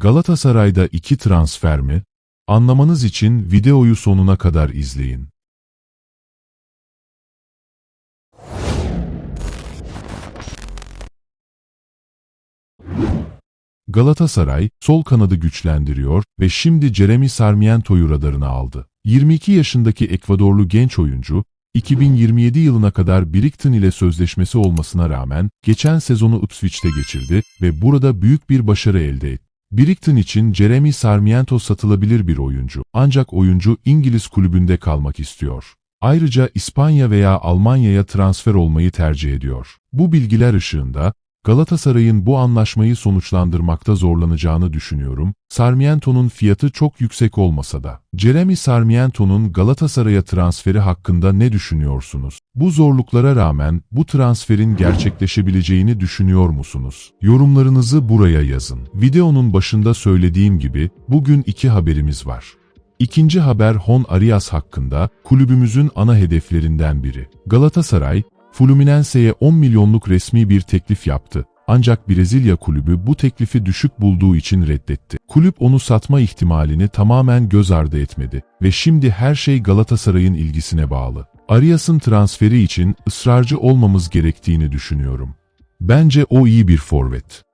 Galatasaray'da iki transfer mi? Anlamanız için videoyu sonuna kadar izleyin. Galatasaray, sol kanadı güçlendiriyor ve şimdi Jeremy Sarmiento'yu radarına aldı. 22 yaşındaki Ekvadorlu genç oyuncu, 2027 yılına kadar Brighton ile sözleşmesi olmasına rağmen geçen sezonu Ipswich'te geçirdi ve burada büyük bir başarı elde etti. Brighton için Jeremy Sarmiento satılabilir bir oyuncu. Ancak oyuncu İngiliz kulübünde kalmak istiyor. Ayrıca İspanya veya Almanya'ya transfer olmayı tercih ediyor. Bu bilgiler ışığında Galatasaray'ın bu anlaşmayı sonuçlandırmakta zorlanacağını düşünüyorum. Sarmiento'nun fiyatı çok yüksek olmasa da. Jeremy Sarmiento'nun Galatasaray'a transferi hakkında ne düşünüyorsunuz? Bu zorluklara rağmen bu transferin gerçekleşebileceğini düşünüyor musunuz? Yorumlarınızı buraya yazın. Videonun başında söylediğim gibi bugün iki haberimiz var. İkinci haber Hon Arias hakkında kulübümüzün ana hedeflerinden biri. Galatasaray, Fluminense'ye 10 milyonluk resmi bir teklif yaptı. Ancak Brezilya kulübü bu teklifi düşük bulduğu için reddetti. Kulüp onu satma ihtimalini tamamen göz ardı etmedi ve şimdi her şey Galatasaray'ın ilgisine bağlı. Arias'ın transferi için ısrarcı olmamız gerektiğini düşünüyorum. Bence o iyi bir forvet.